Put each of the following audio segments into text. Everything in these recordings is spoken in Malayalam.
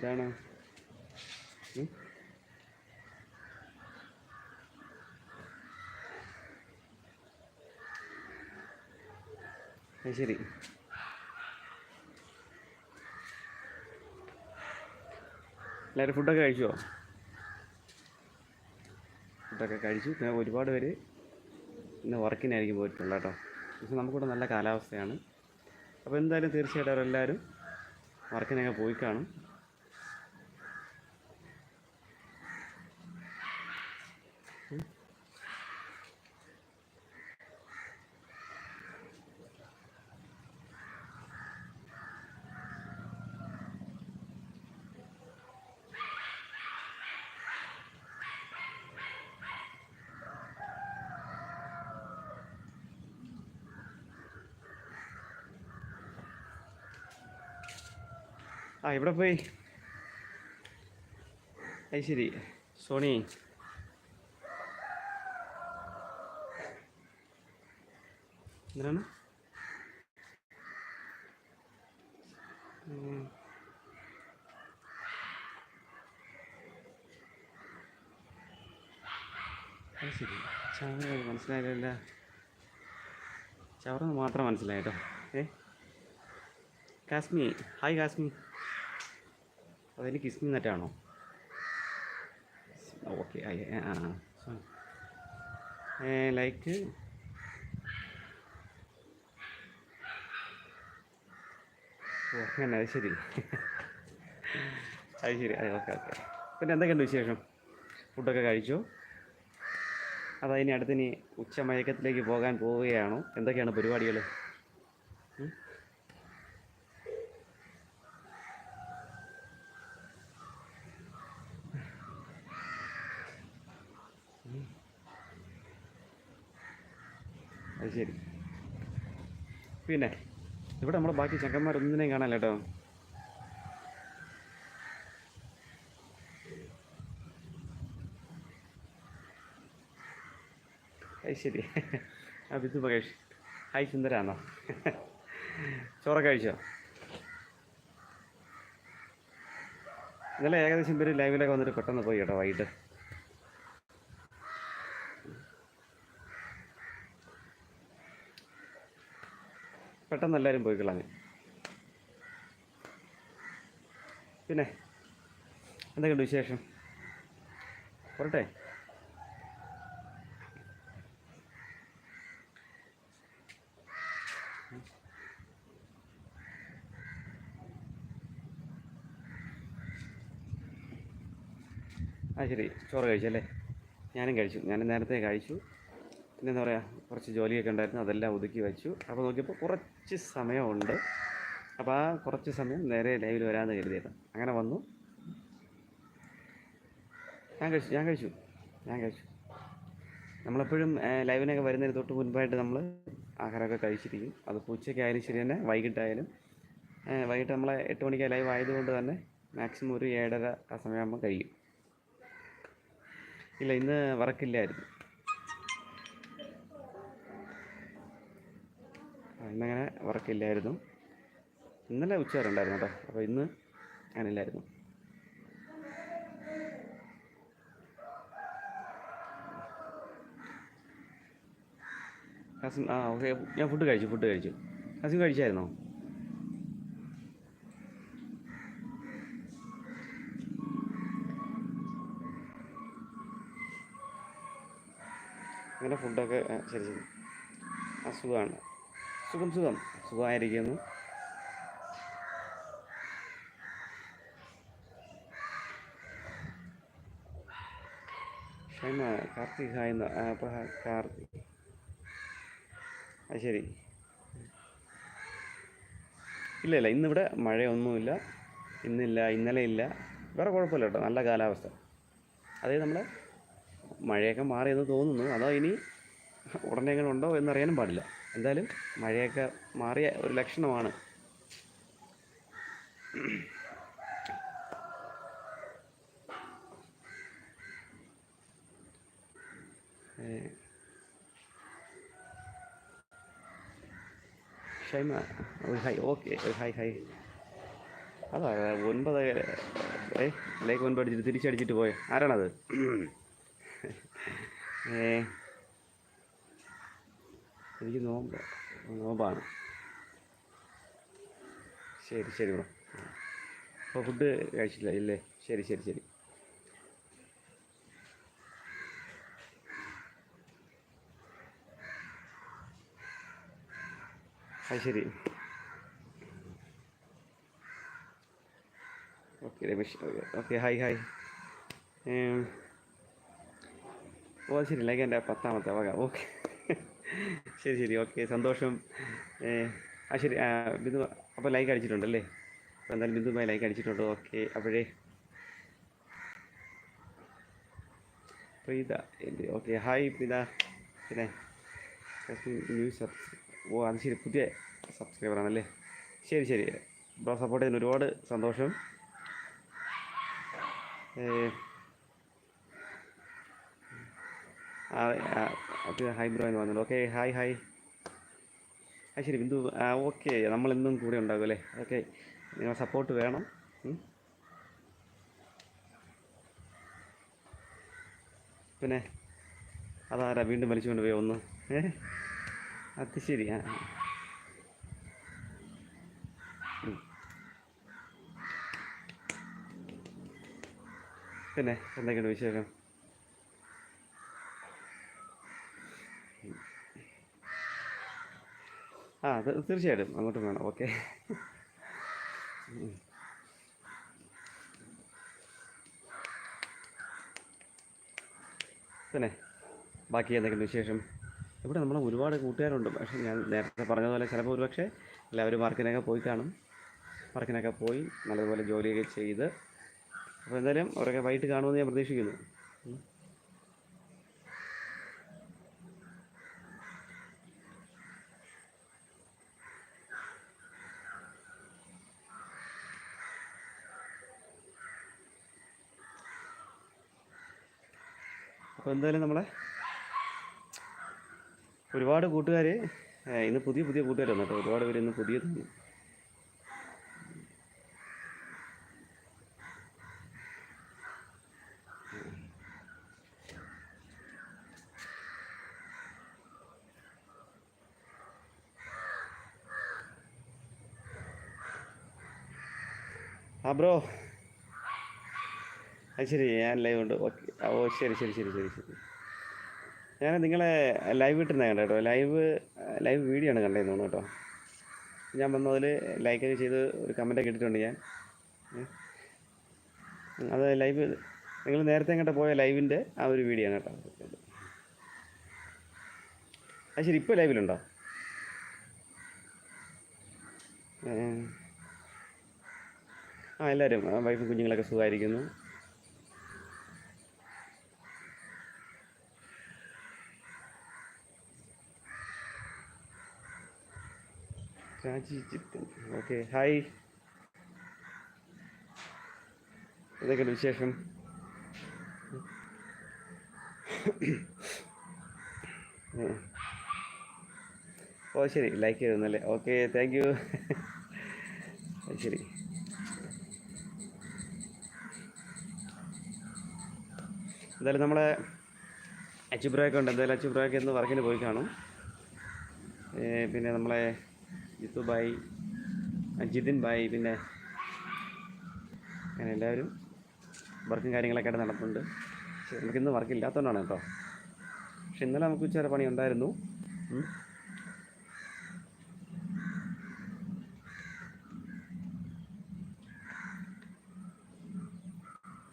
എന്താണ്? ശരി. എല്ലാവരും ഫുഡൊക്കെ കഴിച്ചോ? ഫുഡൊക്കെ കഴിച്ചു. പിന്നെ ഒരുപാട് പേര് ഇന്ന് വർക്കിനായിരിക്കും പോയിട്ടുള്ളത് കേട്ടോ. പക്ഷെ നമുക്കിവിടെ നല്ല കാലാവസ്ഥയാണ്. അപ്പോൾ എന്തായാലും തീർച്ചയായിട്ടും അവരെല്ലാവരും വർക്കിനൊക്കെ പോയി കാണും. ആ ഇവിടെ പോയി? അത് ശരി. സോണി. എന്തിനാണ്? ഉം. അത് ശരി. ചവറ മനസ്സിലായില്ല ചവറ മാത്രം മനസ്സിലായി കേട്ടോ. ഏ? കാശ്മി ഹായ് കാശ്മി അതെനിക്ക് കിസ്മി നെറ്റാണോ ഓക്കെ ആ ലൈക്ക് അങ്ങനെ അത് ശരി. അത് ശരി. അതെ ഓക്കെ ഓക്കെ പിന്നെ എന്തൊക്കെയുണ്ട് വിശേഷം? ഫുഡൊക്കെ കഴിച്ചു? അതാ ഇനി അടുത്തിനി ഉച്ചമയക്കത്തിലേക്ക് പോകാൻ പോവുകയാണോ? എന്തൊക്കെയാണ് പരിപാടികൾ ശരി. പിന്നെ ഇവിടെ നമ്മുടെ ബാക്കി ചെക്കന്മാരൊന്നിനെയും കാണാൻ കേട്ടോ. ശരി. ആ ബിന്ദു മകേഷ് ഹായ് സുന്ദരാണോ? ചോറൊക്കെ കഴിച്ചോ? ഇന്നലെ ഏകദേശം പേര് ലൈവിലൊക്കെ വന്നിട്ട് പെട്ടെന്ന് പോയി കേട്ടോ വൈകിട്ട്. പെട്ടെന്ന് എല്ലാവരും പോയി കളഞ്ഞു. പിന്നെ എന്തൊക്കെയുണ്ട് വിശേഷം? പോരട്ടെ. ആ ശരി. ചോറ് കഴിച്ചല്ലേ? ഞാനും കഴിച്ചു. ഞാൻ നേരത്തെ കഴിച്ചു. പിന്നെ എന്താ പറയുക കുറച്ച് ജോലിയൊക്കെ ഉണ്ടായിരുന്നു അതെല്ലാം ഒതുക്കി വെച്ചു. അപ്പോൾ നോക്കിയപ്പോൾ കുറച്ച് സമയമുണ്ട്. അപ്പോൾ ആ കുറച്ച് സമയം നേരെ ലൈവിൽ വരാമെന്ന് കരുതിയത്. അങ്ങനെ വന്നു. ഞാൻ കഴിച്ചു ഞാൻ കഴിച്ചു ഞാൻ കഴിച്ചു. നമ്മളെപ്പോഴും ലൈവിനൊക്കെ വരുന്നതിന് തൊട്ട് മുൻപായിട്ട് നമ്മൾ ആഹാരമൊക്കെ കഴിച്ചിരിക്കും. അത് ഉച്ചയ്ക്കായാലും ശരി തന്നെ വൈകിട്ടായാലും. വൈകിട്ട് നമ്മളെ എട്ട് മണിക്ക് ലൈവ് ആയതുകൊണ്ട് തന്നെ മാക്സിമം ഒരു ഏഴര ആ സമയമാകുമ്പോൾ കഴിയും ഇല്ല ഇന്ന് വർക്കില്ലായിരുന്നു ഇന്നങ്ങനെ വർക്കില്ലായിരുന്നു ഇന്നലെ ഉച്ച വരെ ഉണ്ടായിരുന്നു കേട്ടോ. അപ്പോൾ ഇന്ന് അങ്ങനെയില്ലായിരുന്നു. ഹസിൻ ആ ഓക്കെ ഞാൻ ഫുഡ് കഴിച്ചു ഫുഡ് കഴിച്ചു. ഹസിൻ കഴിച്ചായിരുന്നോ? അങ്ങനെ ഫുഡൊക്കെ ശരി ശരി. ആ സുഖമാണ്. സുഖം സുഖം. സുഖമായിരിക്കുന്നു. ക്ഷമ കാർത്തിക് ഹായ് കാർത്തിക് അത് ശരി. ഇല്ല ഇല്ല ഇന്നിവിടെ മഴയൊന്നുമില്ല. ഇന്നില്ല ഇന്നലെ ഇല്ല. വേറെ കുഴപ്പമില്ല കേട്ടോ നല്ല കാലാവസ്ഥ. അതേ നമ്മൾ മഴയൊക്കെ മാറിയെന്ന് തോന്നുന്നു. അതോ ഇനി ഉടനെ എങ്ങനെ ഉണ്ടോ എന്നറിയാനും പാടില്ല. എന്തായാലും മഴയൊക്കെ മാറിയ ഒരു ലക്ഷണമാണ്. ക്ഷമ ഷൈമ ഒരു ഹൈ ഓക്കെ ഒരു ഹൈ ഹൈ. അതാ ഒൻപത് ഏ ലേക്ക് ഒൻപത് അടിച്ചിട്ട് തിരിച്ചടിച്ചിട്ട് പോയ. ആരാണത്? ഏ. എനിക്ക് നോമ്പ് നോമ്പാണ്. ശരി ശരി ബ്രോ. അപ്പോൾ ഫുഡ് കഴിച്ചില്ല ഇല്ലേ? ശരി ശരി ശരി. അത് ശരി. Okay Ramesh. Okay hi hi. ഓ ശരി. ലൈക്ക് എന്റെ പത്താമത്തെ വക. ഓക്കെ. ശരി ശരി. ഓക്കെ സന്തോഷം. ആ ശരി. ബിന്ദു അപ്പോൾ ലൈക്ക് അടിച്ചിട്ടുണ്ടല്ലേ? അപ്പോൾ എന്തായാലും ബിന്ദുമായി ലൈക്ക് അടിച്ചിട്ടുണ്ട്. ഓക്കെ അപ്പോഴേ പ്രീത എന്റെ ഓക്കെ ഹായ് പ്രീത. പിന്നെ ന്യൂ സബ്സ് ഓ അത് ശരി പുതിയ സബ്സ്ക്രൈബറാണല്ലേ ശരി ശരി. ബ്രോ സപ്പോർട്ട് ചെയ്യുന്ന ഒരുപാട് സന്തോഷം ഏ, ആ, ആ, അത് ഹായ് ബ്രോ എന്ന് പറഞ്ഞിട്ടുണ്ട് ഓക്കെ ഹായ് ഹായ്. ആ ശരി ബിന്ദു. ഓക്കെ നമ്മളെന്നും കൂടെ ഉണ്ടാകും അല്ലേ? ഓക്കെ നിങ്ങൾ സപ്പോർട്ട് വേണം. പിന്നെ അതാരാ വീണ്ടും വലിച്ചുകൊണ്ട് പോയി ഒന്ന്? ഏ? അത് ശരി ആ. പിന്നെ എന്തൊക്കെയുണ്ട് വിശേഷം? ആ അത് തീർച്ചയായിട്ടും അങ്ങോട്ടും വേണം. ഓക്കെ. പിന്നെ ബാക്കി എന്തെങ്കിലും വിശേഷം? ഇവിടെ നമ്മൾ ഒരുപാട് കൂട്ടുകാരുണ്ട്. പക്ഷേ ഞാൻ നേരത്തെ പറഞ്ഞതുപോലെ ചിലപ്പോൾ ഒരുപക്ഷെ എല്ലാവരും വർക്കിനൊക്കെ പോയി കാണും. വർക്കിനൊക്കെ പോയി നല്ലതുപോലെ ജോലിയൊക്കെ ചെയ്ത്. അപ്പോൾ എന്തായാലും അവരൊക്കെ വൈകിട്ട് കാണുമെന്ന് ഞാൻ പ്രതീക്ഷിക്കുന്നു. അപ്പോൾ എന്തായാലും നമ്മളെ ഒരുപാട് കൂട്ടുകാർ ഇന്ന് പുതിയ പുതിയ കൂട്ടുകാർ വന്നു കേട്ടോ. ഒരുപാട് പേര് ഇന്ന് പുതിയ തന്നു ആ ബ്രോ അത് ശരി ഞാൻ ലൈവ് ഉണ്ട്. ഓക്കെ ഓ ശരി ശരി ശരി ശരി ശരി. ഞാൻ നിങ്ങളെ ലൈവ് ഇട്ടിരുന്ന കണ്ട കേട്ടോ. ലൈവ് ലൈവ് വീഡിയോ ആണ് കണ്ടതെന്ന് തോന്നുന്നു കേട്ടോ. ഞാൻ വന്നതിൽ ലൈക്കൊക്കെ ചെയ്ത് ഒരു കമന്റൊക്കെ ഇട്ടിട്ടുണ്ട് ഞാൻ. അത് ലൈവ് നിങ്ങൾ നേരത്തെ എങ്ങോട്ട് പോയ ലൈവിന്റെ ആ ഒരു വീഡിയോ ആണ് കേട്ടോ. അത് ശരി ഇപ്പോൾ ലൈവിലുണ്ടോ. ആ എല്ലാവരും വൈഫും കുഞ്ഞുങ്ങളൊക്കെ സുഖമായിരിക്കുന്നു. രാജി ചിത്തൻ ഓക്കെ ഹായ് എന്തൊക്കെയുണ്ട് വിശേഷം. ഓ ശരി. ലൈക്ക് ചെയ്തെന്നല്ലേ ഓക്കെ താങ്ക് യു ശരി. എന്തായാലും നമ്മളെ അച്ചുബ്രോയൊക്കെ ഉണ്ട്. എന്തായാലും അച്ചുബ്രോയൊക്കെ ഇന്ന് വർക്കിന് പോയി കാണും. പിന്നെ നമ്മളെ ജിത്തു ബായ് ജിതിൻ ബായ് പിന്നെ അങ്ങനെ എല്ലാവരും വർക്കും കാര്യങ്ങളൊക്കെ ആയിട്ട് നടത്തുന്നുണ്ട് നമുക്കിന്ന് വർക്ക് ഇല്ലാത്തതുകൊണ്ടാണ് കേട്ടോ. പക്ഷെ ഇന്നലെ നമുക്ക് വരെ പണി ഉണ്ടായിരുന്നു.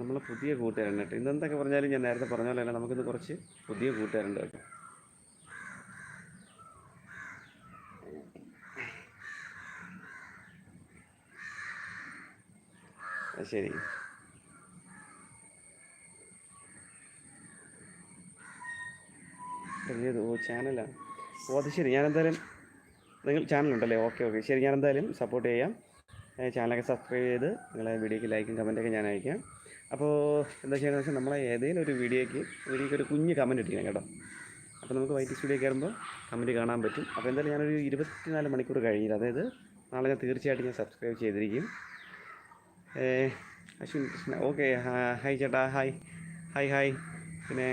നമ്മൾ പുതിയ കൂട്ടുകാരുണ്ട് കേട്ടോ. ഇന്നെന്തൊക്കെ പറഞ്ഞാലും ഞാൻ നേരത്തെ പറഞ്ഞ പോലെ തന്നെ നമുക്കിന്ന് കുറച്ച് പുതിയ കൂട്ടുകാരുണ്ട് കേട്ടോ. ശരി. ഓ ചാനലാണ് ഓ അത് ശരി. ഞാൻ എന്തായാലും നിങ്ങൾ ചാനലുണ്ടല്ലേ ഓക്കെ ഓക്കെ ശരി ഞാൻ എന്തായാലും സപ്പോർട്ട് ചെയ്യാം ചാനലൊക്കെ സബ്സ്ക്രൈബ് ചെയ്ത് നിങ്ങളെ വീഡിയോക്ക് ലൈക്കും കമന്റൊക്കെ ഞാൻ അയക്കാം. അപ്പോൾ എന്താ ചെയ്യുന്നത് വെച്ചാൽ നമ്മളെ ഏതെങ്കിലും ഒരു വീഡിയോയ്ക്ക് വീഡിയോയ്ക്ക് ഒരു കുഞ്ഞ് കമന്റ് ഇട്ടിരിക്കണം കേട്ടോ. അപ്പോൾ നമുക്ക് വൈറ്റ് സ്റ്റുഡിയോ കയറുമ്പോൾ കമന്റ് കാണാൻ പറ്റും. അപ്പോൾ എന്തായാലും ഞാനൊരു ഇരുപത്തിനാല് മണിക്കൂർ കഴിഞ്ഞില്ല അതായത് നാളെ ഞാൻ തീർച്ചയായിട്ടും ഞാൻ സബ്സ്ക്രൈബ് ചെയ്തിരിക്കും. അശ്വിൻ കൃഷ്ണ ഓക്കെ ഹായ് ചേട്ടാ ഹായ് ഹായ് ഹായ് പിന്നെ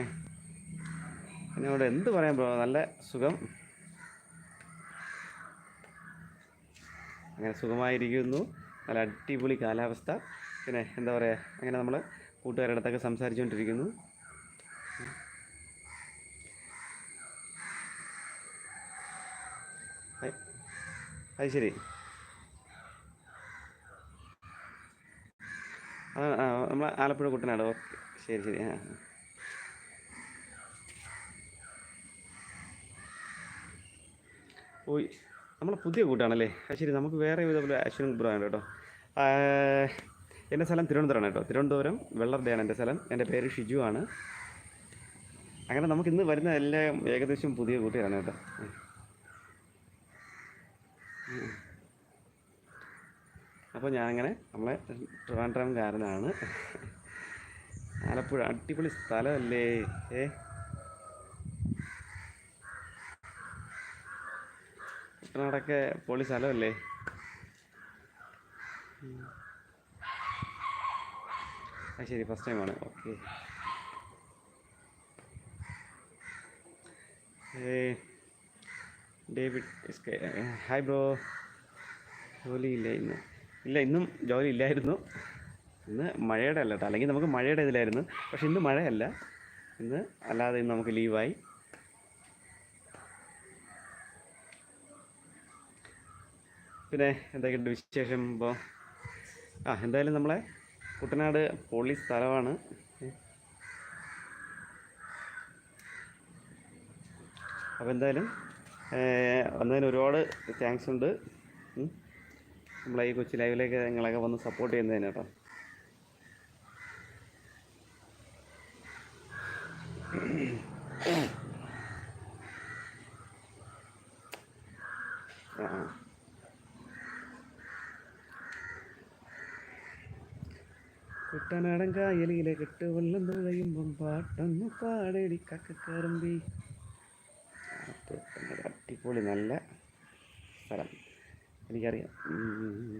എന്നോട് എന്ത് പറയാൻ ബ്രോ നല്ല സുഖം? അങ്ങനെ സുഖമായിരിക്കുന്നു. നല്ല അടിപൊളി കാലാവസ്ഥ. പിന്നെ എന്താ പറയുക അങ്ങനെ നമ്മൾ കൂട്ടുകാരുടെ അടുത്തൊക്കെ സംസാരിച്ചുകൊണ്ടിരിക്കുന്നു അത് ശരി. ആ നമ്മൾ ആലപ്പുഴ കുട്ടനാട്. ഓക്കെ ശരി ശരി ആ. ഓയ് നമ്മളെ പുതിയ കൂട്ടാണല്ലേ? ശരി നമുക്ക് വേറെ ഇതേപോലെ അശ്വിൻ ബ്രോ ആണ് കേട്ടോ. എന്റെ സ്ഥലം തിരുവനന്തപുരമാണ് കേട്ടോ. തിരുവനന്തപുരം വെള്ളർഡയാണ് എന്റെ സ്ഥലം. എന്റെ പേര് ഷിജു ആണ്. അങ്ങനെ നമുക്ക് ഇന്ന് വരുന്ന എല്ലാം ഏകദേശം പുതിയ കൂട്ടുകാരാണ് കേട്ടോ. അപ്പോൾ ഞാനങ്ങനെ നമ്മളെ ട്രിവാൻഡ്രംകാരനാണ് ആലപ്പുഴ അടിപൊളി സ്ഥലമല്ലേ? ഏ? കുട്ടനാടൊക്കെ പൊളി സ്ഥലമല്ലേ? അത് ശരി ഫസ്റ്റ് ടൈമാണ് ഓക്കെ ഡേവിഡ് ഹായ് ബ്രോ ജോലിയില്ല ഇന്ന്. ഇല്ല ഇന്നും ജോലി ഇല്ലായിരുന്നു. ഇന്ന് മഴയുടെ അല്ല കേട്ടോ. അല്ലെങ്കിൽ നമുക്ക് മഴയുടെ ഇതിലായിരുന്നു. പക്ഷെ ഇന്ന് മഴയല്ല. ഇന്ന് അല്ലാതെ ഇന്ന് നമുക്ക് ലീവായി പിന്നെ എന്തൊക്കെയുണ്ട് വിശേഷം ഇപ്പോൾ ആ എന്തായാലും നമ്മളെ കുട്ടനാട് പൊളി സ്ഥലമാണ്. അപ്പോൾ എന്തായാലും വന്നതിന് ഒരുപാട് താങ്ക്സ് ഉണ്ട്. നമ്മളെ ഈ കൊച്ചി ലൈവിലേക്ക് നിങ്ങളൊക്കെ വന്ന് സപ്പോർട്ട് ചെയ്യുന്നതിന് കേട്ടോ. കെട്ടുവെള്ളം കുട്ടനാടൻ കായലിലെ കെട്ട് വെള്ളം തുഴയുമ്പം പാട്ടൊന്ന് പാടേടി കക്കക്കാരമ്പി. അടിപൊളി നല്ല സ്ഥലം. എനിക്കറിയാം ഉം.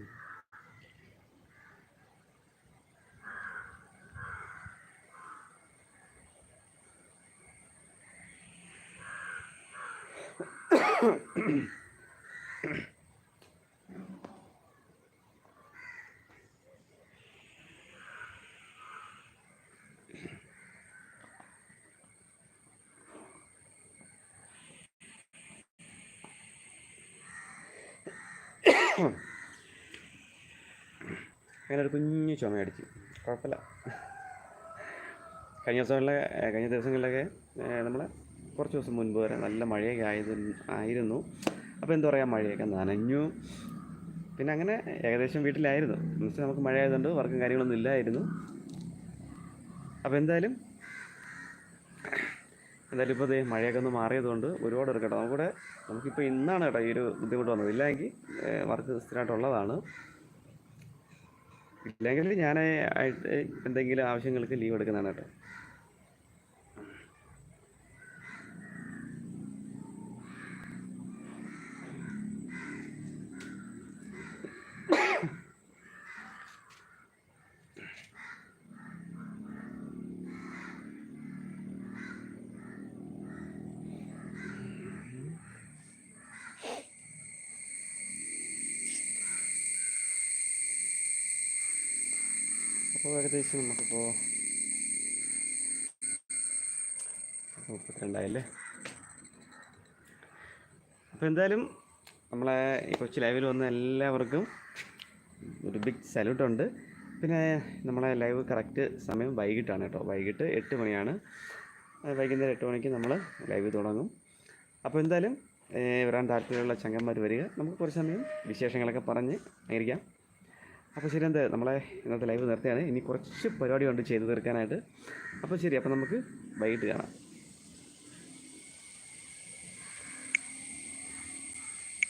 അങ്ങനെ ഒരു കുഞ്ഞു ചുമയടിച്ചു. കുഴപ്പമില്ല. കഴിഞ്ഞ ദിവസങ്ങളിലെ കഴിഞ്ഞ ദിവസങ്ങളിലൊക്കെ നമ്മൾ കുറച്ച് ദിവസം മുൻപ് വരെ നല്ല മഴയൊക്കെ ആയത് ആയിരുന്നു. അപ്പോൾ എന്താ പറയുക മഴയൊക്കെ നനഞ്ഞു. പിന്നെ അങ്ങനെ ഏകദേശം വീട്ടിലായിരുന്നു. എന്നുവെച്ചാൽ നമുക്ക് മഴ ആയതുകൊണ്ട് വർക്കും കാര്യങ്ങളൊന്നും ഇല്ലായിരുന്നു. അപ്പോൾ എന്തായാലും എന്തായാലും ഇപ്പോൾ ഇതേ മഴയൊക്കെ ഒന്ന് മാറിയതുകൊണ്ട് ഒരുപാട് എടുക്കട്ടെ നമുക്കിവിടെ നമുക്കിപ്പോൾ ഇന്നാണ് കേട്ടോ ഈ ഒരു ബുദ്ധിമുട്ട് വന്നത്. ഇല്ലെങ്കിൽ വർക്ക് സ്ഥിരമായിട്ടുള്ളതാണ്. ഇല്ലെങ്കിൽ ഞാൻ എന്തെങ്കിലും ആവശ്യങ്ങൾക്ക് ലീവ് എടുക്കുന്നതാണ് കേട്ടോ. അപ്പോൾ ഏകദേശം നമുക്കിപ്പോൾ മുപ്പത്തിരണ്ടായില്ലേ? അപ്പോൾ എന്തായാലും നമ്മളെ ഈ കൊച്ചി ലൈവിൽ വന്ന എല്ലാവർക്കും ഒരു ബിഗ് സല്യൂട്ടുണ്ട് പിന്നെ നമ്മളെ ലൈവ് കറക്റ്റ് സമയം വൈകിട്ടാണ് കേട്ടോ. വൈകിട്ട് എട്ട് മണിയാണ്. വൈകുന്നേരം എട്ട് മണിക്ക് നമ്മൾ ലൈവ് തുടങ്ങും. അപ്പോൾ എന്തായാലും വരാൻ താല്പര്യമുള്ള ചങ്ങന്മാർ വരിക. നമുക്ക് കുറച്ച് സമയം വിശേഷങ്ങളൊക്കെ പറഞ്ഞ് ഇരിക്കാം. അപ്പോൾ ശരി എന്താ നമ്മളെ ഇന്നത്തെ ലൈവ് നിർത്തിയാണ്. ഇനി കുറച്ച് പരിപാടി ഉണ്ട് ചെയ്ത് തീർക്കാനായിട്ട്. അപ്പോൾ ശരി അപ്പോൾ നമുക്ക് വൈകിട്ട് കാണാം.